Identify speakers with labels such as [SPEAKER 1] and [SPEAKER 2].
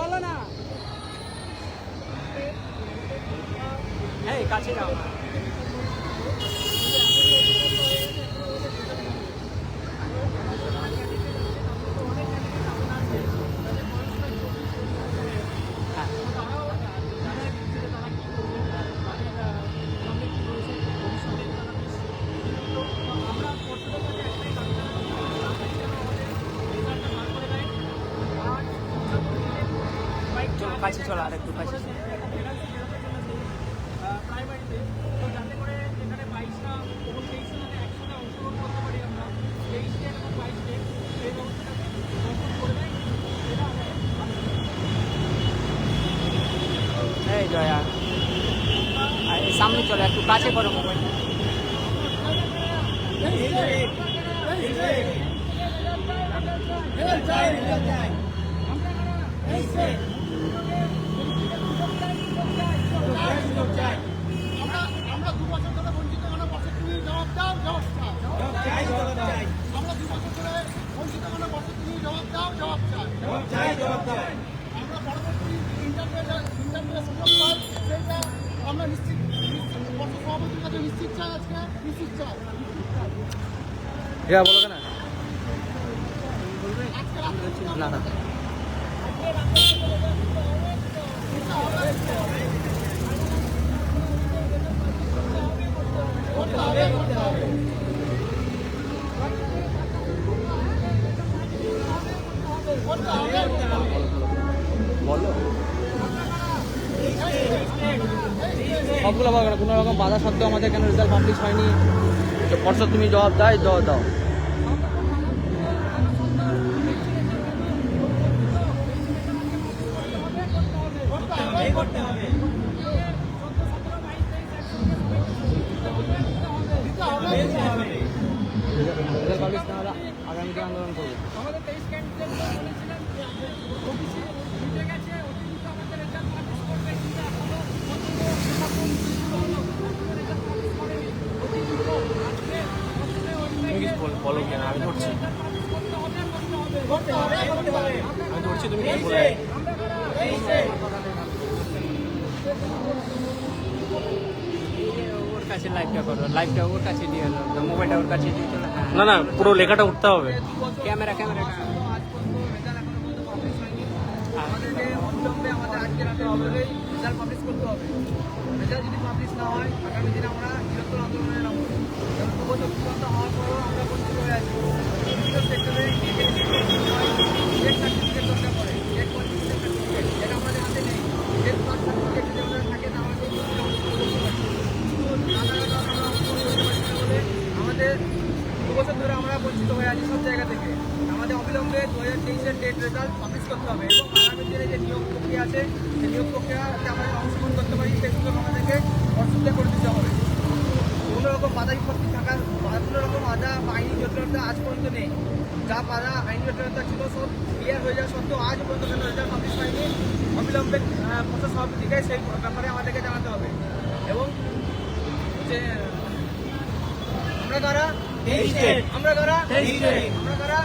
[SPEAKER 1] বলো না। এই কাছে
[SPEAKER 2] যাও গ্রহণ করে দেয় এটা আমাদের
[SPEAKER 1] এই আর সামনে চলো একটু কাছে করো মোবাইল
[SPEAKER 3] আমরা আমরা দু বছর ধরে বঞ্চিত কেন বছর তুমি জবাব দাও জবাব চাই আমরা দু বছর ধরে বঞ্চিত কেন বছর তুমি জবাব দাও জবাব চাই আমরা পরবর্তী ইন্টারভিউ ইন্টারভিউ সুযোগ পাই সেইটা আমরা নিশ্চিত নিশ্চিত বছর সভাপতির কাছে নিশ্চিত চাই আজকে নিশ্চিত চাই
[SPEAKER 4] হ্যাঁ বলো কেন?
[SPEAKER 1] না না।
[SPEAKER 4] বলো। সবগুলো কোনো রকম বাধা সত্ত্বেও আমাদের কেন রেজাল্ট পাবলিশ হয়নি। তো তুমি জবাব দাও জবাব দাও আগামীতে আন্দোলন করব।
[SPEAKER 2] আমাদের তেইশ ক্যান্ডিডেট
[SPEAKER 4] বলো কেন আমি ধরছি।
[SPEAKER 2] করতে হবে করতে হবে
[SPEAKER 4] আমি ধরছি তুমি কি বলে?
[SPEAKER 1] ওর কাছে লাইভটা করো লাইভটা ওর কাছে দিয়ে মোবাইলটা ওর কাছে দিয়ে চলো।
[SPEAKER 4] না না পুরো লেখাটা উঠতে হবে।
[SPEAKER 1] ক্যামেরা ক্যামেরা
[SPEAKER 2] অবিলম্বে আমাদের আজকে রাতে অবশ্যই রেজাল্ট পাবলিশ করতে হবে। রেজাল্ট যদি পাবলিশ না হয়, আগামী দিনে আমরা বৃহত্তর আন্দোলনে নামবো। এবং দু বছর চূড়ান্ত হওয়ার পরও আমরা বঞ্চিত হয়ে আছি। বিভিন্ন সেক্টরে আমাদের দু বছর ধরে আমরা বঞ্চিত হয়ে আছি সব জায়গা থেকে। আমাদের অবিলম্বে দু হাজার তেইশের ডেট রেজাল্ট পাবলিশ করতে হবে এবং আগামী যে নিয়োগ প্রক্রিয়া আছে, সেই নিয়োগ প্রক্রিয়াতে আমরা অংশগ্রহণ করতে পারি সেগুলো আমাদেরকে অসুবিধা করে দিতে হবে। কোনো রকম বাধা বিপত্তি থাকার কোনো রকম বাধা আইনি জটিলতা আজ পর্যন্ত নেই। যা বাধা, আইনি জটিলতা ছিল সব ক্লিয়ার হয়ে যাওয়া সত্ত্বেও আজ পর্যন্ত কেন রেজাল্ট পাবলিশ হয়নি। অবিলম্বে প্রশাসন সভাপতিকে সেই ব্যাপারে আমাদেরকে জানাতে হবে। এবং যে আমরা কারা আমরা কারা আমরা কারা